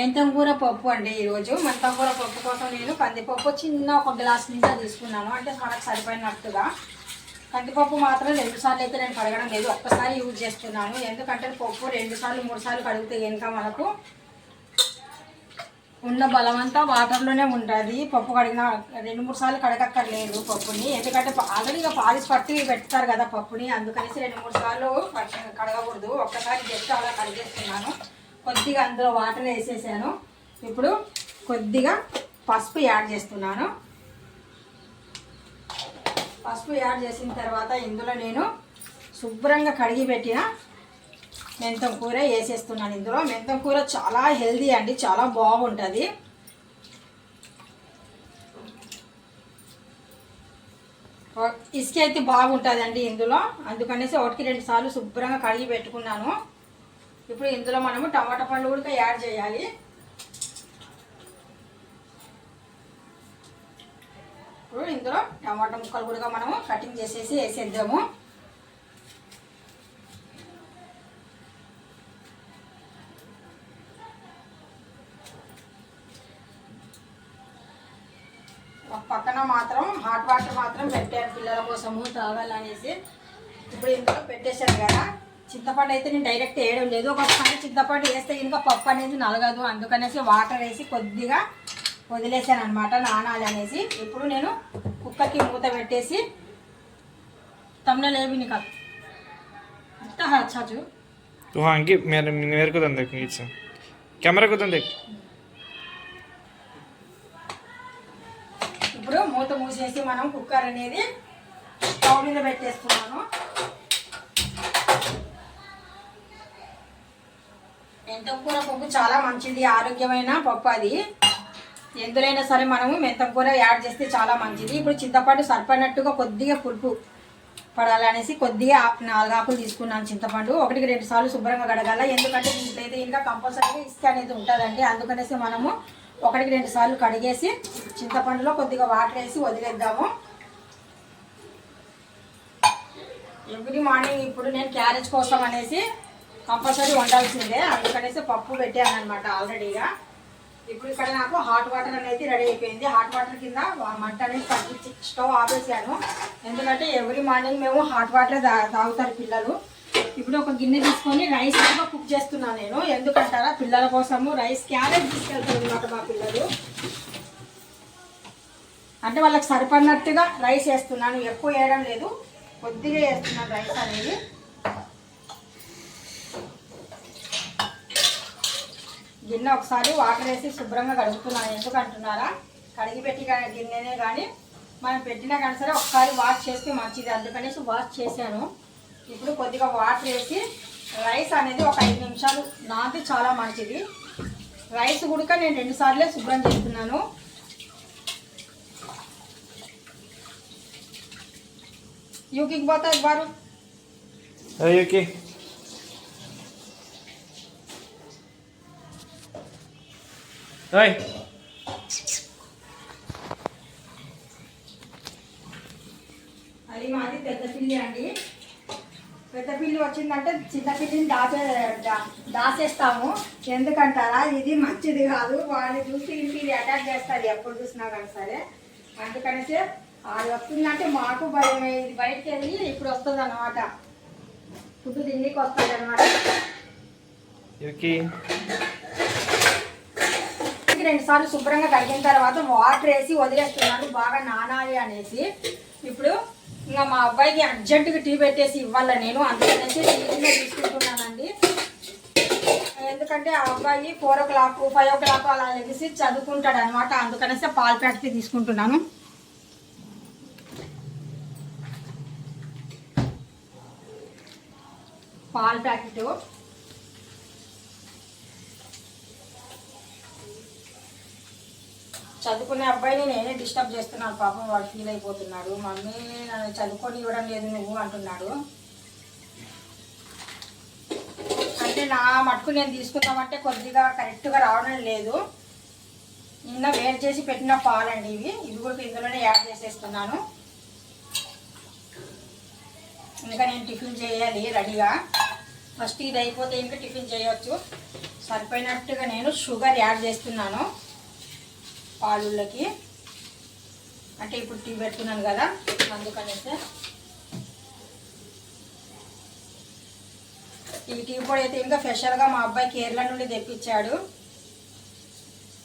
మెంతం కూర పప్పు అండి ఈరోజు. మెంతం కూర పప్పు కోసం నేను కందిపప్పు చిన్న ఒక గ్లాస్ నిండా తీసుకున్నాను. అంటే మనకు సరిపోయినట్టుగా. కందిపప్పు మాత్రం రెండు సార్లు అయితే నేను కడగడం లేదు. ఒక్కసారి యూజ్ చేస్తున్నాను. ఎందుకంటే పప్పు రెండు సార్లు మూడు సార్లు కడిగితే ఇంకా మనకు ఉన్న బలం అంతా వాటర్లోనే ఉంటుంది. పప్పు కడిగిన రెండు మూడు సార్లు కడగక్కర్లేదు పప్పుని. ఎందుకంటే ఆల్రెడీ ఇక పాలిస్ పట్టి పెడతారు కదా పప్పుని. అందుకనేసి రెండు మూడు సార్లు కడగకూడదు. ఒక్కసారి జస్ట్ అలా కడిగేస్తున్నాను. కొద్దిగా అందులో వాటర్ వేసేసాను. ఇప్పుడు కొద్దిగా పసుపు యాడ్ చేస్తున్నాను. పసుపు యాడ్ చేసిన తర్వాత ఇందులో నేను శుభ్రంగా కడిగి పెట్టిన మెంతం కూర వేసేస్తున్నాను ఇందులో. మెంతం కూర చాలా హెల్దీ అండి చాలా బాగుంటుంది. ఇసుక అయితే బాగుంటుంది అండి ఇందులో. అందుకనేసి ఒకటికి రెండు సార్లు శుభ్రంగా కడిగి పెట్టుకున్నాను. ఇప్పుడు ఇందులో మనము టమాటా పండు కూడా యాడ్ చేయాలి. ఇప్పుడు ఇందులో టమాటా ముక్కలు కూడా మనము కటింగ్ చేసేసి వేసేద్దాము. ఒక పక్కన మాత్రం హాట్ వాటర్ మాత్రం పెట్టారు పిల్లల కోసము తాగాలనేసి ఇప్పుడు ఇందులో పెట్టేశారు కదా. చింతపండు అయితే నేను డైరెక్ట్ వేయడం లేదు ఒకసారి చింతపండు వేస్తే ఇంకా పప్పు అనేది నలగదు అందుకనేసి వాటర్ వేసి కొద్దిగా వదిలేసాను అనమాట నానాలి అనేసి ఇప్పుడు నేను కుక్కర్కి మూత పెట్టేసి తమ్ముళ్ళు ఏమి నీకు ఇంత చాచు तू हाँ कि मेरे मेरे को देख नीचे कैमरा को देख ఇప్పుడు మూత మూసేసి మనం కుక్కర్ అనేది స్టవ్ మీద పెట్టేస్తున్నాను మెంతకూర పప్పు చాలా మంచిది ఆరోగ్యమైన పప్పు అది. ఎందులైనా సరే మనము మెంతకూర యాడ్ చేస్తే చాలా మంచిది. ఇప్పుడు చింతపండు సరిపడినట్టుగా కొద్దిగా పులుపు పడాలనేసి కొద్దిగా నాలుగు ఆకులు తీసుకున్నాను చింతపండు. ఒకటికి రెండు సార్లు శుభ్రంగా కడగాల. ఎందుకంటే దీంట్లో అయితే ఇంకా కంపల్సరీగా ఇసుక అనేది ఉంటుందండి. అందుకనేసి మనము ఒకటికి రెండు సార్లు కడిగేసి చింతపండులో కొద్దిగా వాటర్ వేసి వదిలేద్దాము. ఎవ్రీ మార్నింగ్ ఇప్పుడు నేను క్యారేజ్ కోసం అనేసి కంపల్సరీ వండాల్సిందే. అందుకనేసి పప్పు పెట్టాను అనమాట ఆల్రెడీగా ఇప్పుడు ఇక్కడ నాకు హాట్ వాటర్ అనేది రెడీ అయిపోయింది. హాట్ వాటర్ కింద మంట అనేది తగ్గించి స్టవ్ ఆపేసాను. ఎందుకంటే ఎవ్రీ మార్నింగ్ మేము హాట్ వాటర్ తాగుతారు పిల్లలు. ఇప్పుడు ఒక గిన్నె తీసుకొని రైస్ కూడా కుక్ చేస్తున్నాను నేను. ఎందుకంటారా? పిల్లల కోసము రైస్ క్యారెట్ తీసుకెళ్తాను అనమాట మా పిల్లలు. అంటే వాళ్ళకి సరిపడినట్టుగా రైస్ వేస్తున్నాను. ఎక్కువ వేయడం లేదు. కొద్దిగా వేస్తున్నాను రైస్ అనేది. గిన్నె ఒకసారి వాటర్ వేసి శుభ్రంగా కడుగుతున్నాను. ఎందుకంటున్నారా? కడిగి పెట్టి గిన్నెనే కానీ మనం పెట్టినా కానీ సరే ఒకసారి వాష్ చేస్తే మంచిది. అందుకనేసి వాష్ చేశాను. ఇప్పుడు కొద్దిగా వాటర్ వేసి రైస్ అనేది ఒక ఐదు నిమిషాలు నాది చాలా మంచిది. రైస్ కూడా నేను రెండుసార్లే శుభ్రం చేస్తున్నాను. యూకి పోతా ఇవ్వరు యూకి? Đây. అది మాది పెద్ద పిల్లి అండి. పెద్ద పిల్లి వచ్చిందంటే చిన్న పిల్లిని దాచే దాచేస్తాము. ఎందుకంటారా? ఇది మంచిది కాదు. వాళ్ళు చూసి ఇంటికి అటాక్ చేస్తారు. ఎప్పుడు చూసినా కానీ సరే. అందుకనేసి అది వస్తుందంటే మాకు భయం. ఇది బయటకు వెళ్ళి ఇప్పుడు వస్తుంది అనమాట ఫుడ్ తిండికి వస్తుంది అనమాట ओके రెండు సార్లు శుభ్రంగా కడిగిన తర్వాత వాటర్ వేసి వదిలేస్తున్నాను బాగా నానాలి అనేసి. ఇప్పుడు ఇంకా మా అబ్బాయికి అర్జెంటుగా టీ పెట్టేసి ఇవ్వాలి నేను అందుకనేసి టీనే తీసుకుంటున్నానండి. ఎందుకంటే ఆ అబ్బాయి four o'clock five o'clock అలా లెగిసి చదువుకుంటాడు అనమాట అందుకనేసి పాల ప్యాకెట్ తీసుకుంటున్నాను. పాల ప్యాకెట్. చదువుకునే అబ్బాయిని నేనే డిస్టర్బ్ చేస్తున్నాను పాపం వాడు ఫీల్ అయిపోతున్నాడు. మమ్మీ నన్ను చదువుకొని ఇవ్వడం లేదు నువ్వు అంటున్నాడు. అంటే నా మటుకు నేను తీసుకుందామంటే కొద్దిగా కరెక్ట్గా రావడం లేదు. నిన్న వేరు చేసి పెట్టిన పాలండి ఇవి. ఇవి కూడా ఇందులోనే యాడ్ చేసేస్తున్నాను. ఇంకా నేను టిఫిన్ చేయాలి రెడీగా. ఫస్ట్ ఇది అయిపోతే ఇంకా టిఫిన్ చేయవచ్చు సరిపోయినట్టుగా నేను షుగర్ యాడ్ చేస్తున్నాను. పాలుళ్ళకి. అంటే ఇప్పుడు టీ పెడుతున్నాను కదా అందుకనేసి. ఈ టీ పొడి అయితే ఇంకా స్పెషల్గా మా అబ్బాయి కేరళ నుండి తెప్పించాడు.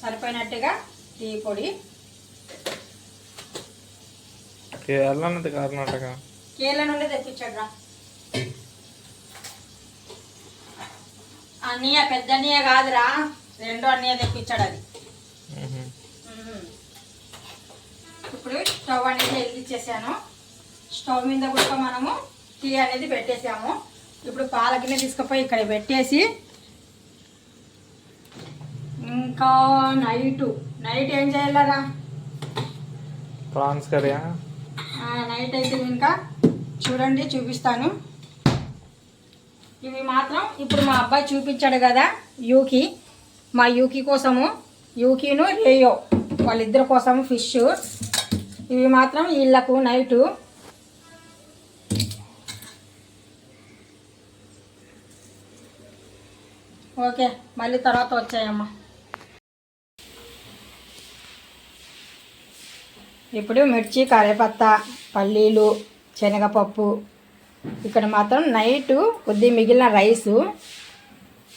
సరిపోయినట్టుగా టీ పొడి. కేరళ అన్నది కర్ణాటక? కేరళ నుండి తెప్పించాడు రా అన్నయ్య పెద్ద అన్నయ్య కాదురా రెండో అన్నయ్య తెప్పించాడు అది మ్మ్. మ్మ్. ఇప్పుడు స్టవ్ అనేది వెలిగించేసాను. స్టవ్ మీద కూడా మనము టీ అనేది పెట్టేసాము. ఇప్పుడు పాల గిన్నె తీసుకుపోయి ఇక్కడ పెట్టేసి ఇంకా నైట్. నైట్ ఏం చేయాలరా? ప్రాన్స్ ఆ, నైట్ అయితే ఇంకా చూడండి చూపిస్తాను. ఇవి మాత్రం ఇప్పుడు మా అబ్బాయి చూపించాడు కదా యూకి. మా యూకి కోసము. యూకిను రేయో వాళ్ళిద్దరి కోసము ఫిష్. ఇవి మాత్రం వీళ్ళకు నైటు. ఓకే మళ్ళీ తర్వాత వచ్చాయమ్మా. ఇప్పుడు మిర్చి కరేపత్త పల్లీలు శనగపప్పు. ఇక్కడ మాత్రం నైటు కొద్ది మిగిలిన రైసు.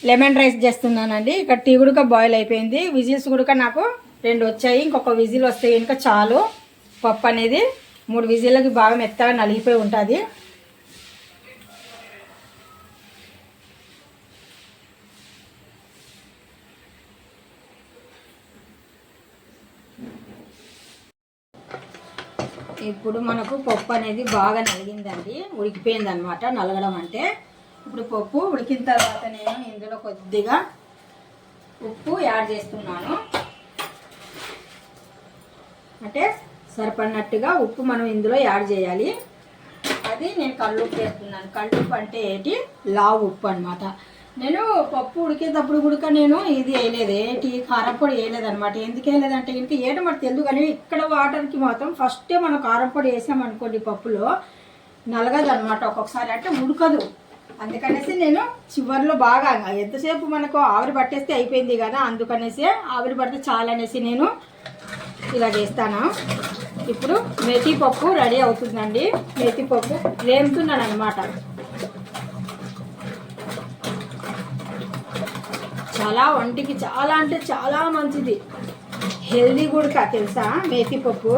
లెమన్ రైస్ చేస్తున్నానండి. ఇక్కడ టీ గుడక బాయిల్ అయిపోయింది. విజిల్స్ గుడక నాకు రెండు వచ్చాయి. ఇంకొక విజిల్ వస్తే ఇంకా చాలు. పప్పు అనేది మూడు విజిల్లకి బాగా మెత్తగా నలిగిపోయి ఉంటుంది. ఇప్పుడు మనకు పప్పు అనేది బాగా నలిగిందండి ఉడికిపోయింది అనమాట నలగడం అంటే. ఇప్పుడు పప్పు ఉడికిన తర్వాత నేను ఇందులో కొద్దిగా ఉప్పు యాడ్ చేస్తున్నాను. అంటే సరిపడినట్టుగా ఉప్పు మనం ఇందులో యాడ్ చేయాలి. అది నేను కళ్ళుప్పు వేస్తున్నాను. కళ్ళుప్పు అంటే ఏంటి? లావు ఉప్పు అనమాట నేను పప్పు ఉడికేటప్పుడు కూడా నేను ఇది వేయలేదు. ఏంటి? కారం పొడి వేయలేదు అనమాట ఎందుకు వేయలేదంటే ఇంకా ఏట మరి కానీ ఇక్కడ వాటర్కి మాత్రం ఫస్టే మనం కారం పొడి వేసామనుకోండి పప్పులో నలగదు అనమాట ఒక్కొక్కసారి. అంటే ఉడకదు. అందుకనేసి నేను చివరిలో బాగా ఎంతసేపు మనకు ఆవిరి పట్టేస్తే అయిపోయింది కదా అందుకనేసి ఆవిరి పడితే చాలనేసి నేను ఇలా చేస్తాను. ఇప్పుడు మేతి పప్పు రెడీ అవుతుందండి. మేతి పప్పు వేపుతున్నాను అనమాట చాలా వంటికి చాలా అంటే చాలా మంచిది. హెల్దీ కూడా తెలుసా మేతి పప్పు?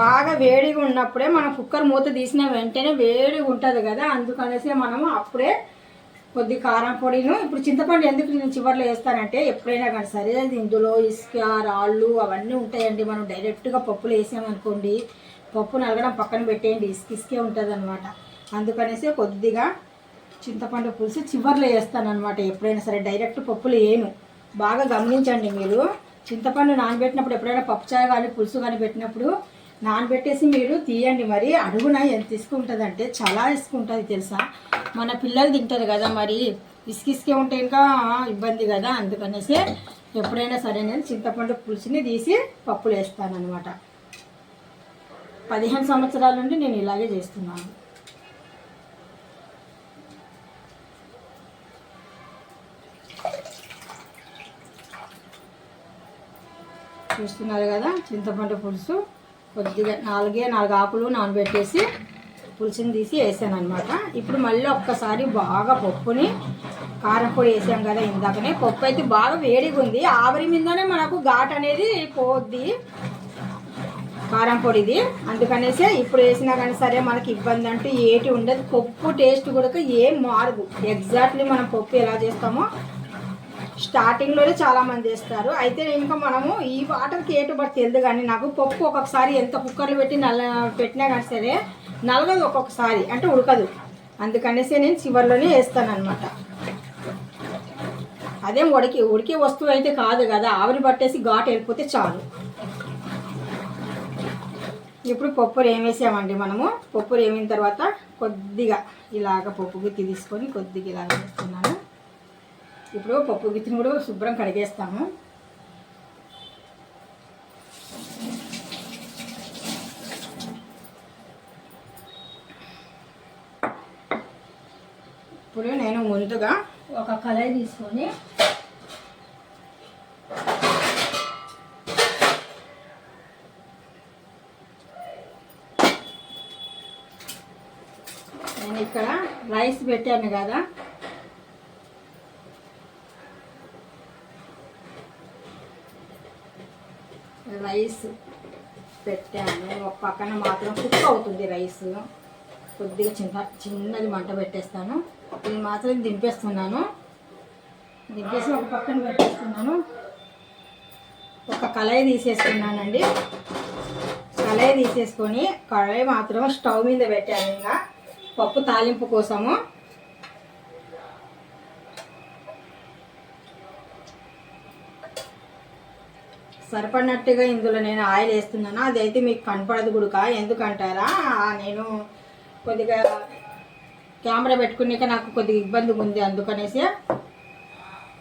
బాగా వేడిగా ఉన్నప్పుడే మనం కుక్కర్ మూత తీసిన వెంటనే వేడిగా ఉంటుంది కదా అందుకనేసి మనము అప్పుడే కొద్ది కారం పొడిను ఇప్పుడు చింతపండు ఎందుకు నేను చివర్లో వేస్తానంటే ఎప్పుడైనా కానీ సరే ఇందులో ఇసుక రాళ్ళు అవన్నీ ఉంటాయండి. మనం డైరెక్ట్గా పప్పులు వేసామనుకోండి పప్పు నలగడం పక్కన పెట్టేయండి ఇసుక ఇసుకే ఉంటుంది అనమాట అందుకనేసి కొద్దిగా చింతపండు పులుసు చివరిలో వేస్తానమాట ఎప్పుడైనా సరే డైరెక్ట్ పప్పులు వేయను. బాగా గమనించండి మీరు. చింతపండు నానబెట్టినప్పుడు ఎప్పుడైనా పప్పు చాయ కానీ పులుసు కానీ పెట్టినప్పుడు నానబెట్టేసి మీరు తీయండి. మరి అడుగున ఎంత ఇసుక ఉంటుందంటే చాలా ఇసుక ఉంటుంది తెలుసా? మన పిల్లలు తింటారు కదా మరి. ఇసుకిసుకే ఉంటే ఇంకా ఇబ్బంది కదా. అందుకనేసి ఎప్పుడైనా సరే నేను చింతపండు పులుసుని తీసి పప్పులు వేస్తాను అనమాట పదిహేను సంవత్సరాల నుండి నేను ఇలాగే చేస్తున్నాను. చూస్తున్నారు కదా చింతపండు పులుసు. కొద్దిగా నాలుగే నాలుగు ఆకులు నానబెట్టేసి పులుసుని తీసి వేసాను అనమాట ఇప్పుడు మళ్ళీ ఒక్కసారి బాగా పప్పుని కారం పొడి వేసాం కదా ఇందాకనే. పప్పు అయితే బాగా వేడిగా ఉంది. ఆవిరి మీదనే మనకు ఘాట్ అనేది పోద్ది కారం పొడిది. అందుకనేసే ఇప్పుడు వేసినా కానీ సరే మనకి ఇబ్బంది అంటూ ఏటి ఉండదు. పప్పు టేస్ట్ కూడా ఏం మారదు. ఎగ్జాక్ట్లీ మనం పప్పు ఎలా చేస్తామో స్టార్టింగ్లోనే చాలామంది వేస్తారు చేస్తారు. అయితే ఇంకా మనము ఈ వాటర్కి ఏటు బట్టి తెలియదు కానీ నాకు పప్పు ఒక్కొక్కసారి ఎంత కుక్కర్లు పెట్టి నల్ల పెట్టినా కానీ సరే నలగదు ఒక్కొక్కసారి అంటే ఉడకదు. అందుకనేసి నేను చివరిలోనే వేస్తాను అనమాట అదేం ఉడికి ఉడికే వస్తువు అయితే కాదు కదా ఆవిరి పట్టేసి ఘాటు వెళ్ళిపోతే చాలు. ఇప్పుడు పప్పు వేసామండి మనము? పప్పు రేమిన తర్వాత కొద్దిగా ఇలాగ పప్పు గుత్తి తీసుకొని కొద్దిగా ఇలాగ వేస్తున్నాను. ఇప్పుడు పప్పు గిత్తిని కూడా శుభ్రం కడిగేస్తాము. ఇప్పుడు నేను ముందుగా ఒక కళాయి తీసుకొని నేను ఇక్కడ రైస్ పెట్టాను కదా. రైస్ పెట్టాను. ఒక పక్కన మాత్రం కుక్ అవుతుంది రైస్. కొద్దిగా చిన్న చిన్నది మంట పెట్టేస్తాను. ఇది మాత్రం దింపేస్తున్నాను. దింపేసి ఒక పక్కన పెట్టేస్తున్నాను. ఒక కళాయి తీసేసుకున్నానండి. కళాయి తీసేసుకొని కళాయి మాత్రం స్టవ్ మీద పెట్టాను ఇంకా. పప్పు తాలింపు కోసము. సరిపడినట్టుగా ఇందులో నేను ఆయిల్ వేస్తున్నాను. అదైతే మీకు కనపడదు గుడుక. ఎందుకంటారా? నేను కొద్దిగా కెమెరా పెట్టుకునేక నాకు కొద్దిగా ఇబ్బంది ఉంది అందుకనేసి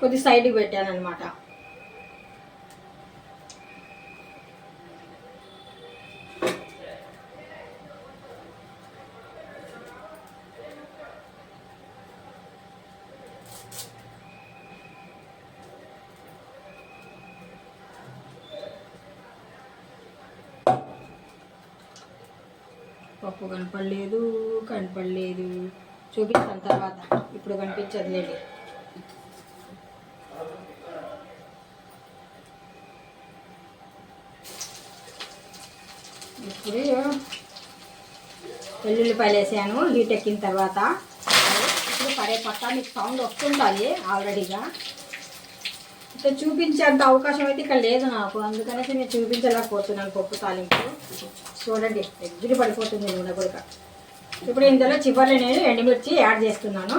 కొద్ది సైడ్కి పెట్టాను అనమాట పప్పు కనపడలేదు కనపడలేదు. చూపిస్తాను తర్వాత. ఇప్పుడు కనిపించదులేండి ఇప్పుడు వెల్లుల్లిపాయలు వేసాను హీట్ ఎక్కిన తర్వాత. ఇప్పుడు పడే పట్టా మీకు సౌండ్ వస్తుండాలి ఆల్రెడీగా. ఇట్లా చూపించేంత అవకాశం అయితే ఇక్కడ లేదు నాకు. అందుకనేసి నేను చూపించలేకపోతున్నాను పప్పు తాలింపు. చూడండి ఎగ్గిరి పడిపోతుంది నూనె కొడుక ఇప్పుడు ఇందులో చివరిలో నేను ఎండుమిర్చి యాడ్ చేస్తున్నాను.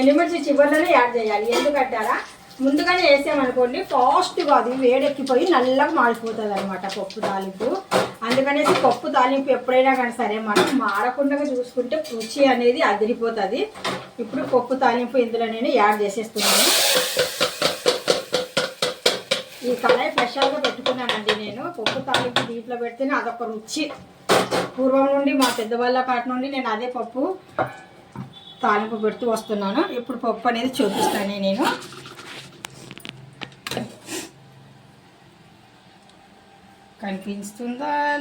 ఎండుమిర్చి చివరిలోనే యాడ్ చేయాలి. ఎందుకంటారా? ముందుగానే వేసామనుకోండి ఫాస్ట్గా అది వేడెక్కిపోయి నల్లగా మాడిపోతుంది అనమాట పప్పు తాలింపు. అందుకనేసి పప్పు తాలింపు ఎప్పుడైనా కానీ సరే మనం మాడకుండా చూసుకుంటే రుచి అనేది అదిరిపోతుంది. ఇప్పుడు పప్పు తాలింపు ఇందులో నేను యాడ్ చేసేస్తున్నాను. ఈ కళాయి స్పెషల్గా పెట్టుకున్నానండి నేను. పప్పు తాలింపు దీంట్లో పెడితేనే అదొక రుచి. పూర్వం నుండి మా పెద్దవాళ్ళ కాటి నుండి నేను అదే పప్పు తాలింపు పెడుతూ వస్తున్నాను. ఇప్పుడు పప్పు అనేది చూపిస్తాను నేను. కనిపిస్తుందా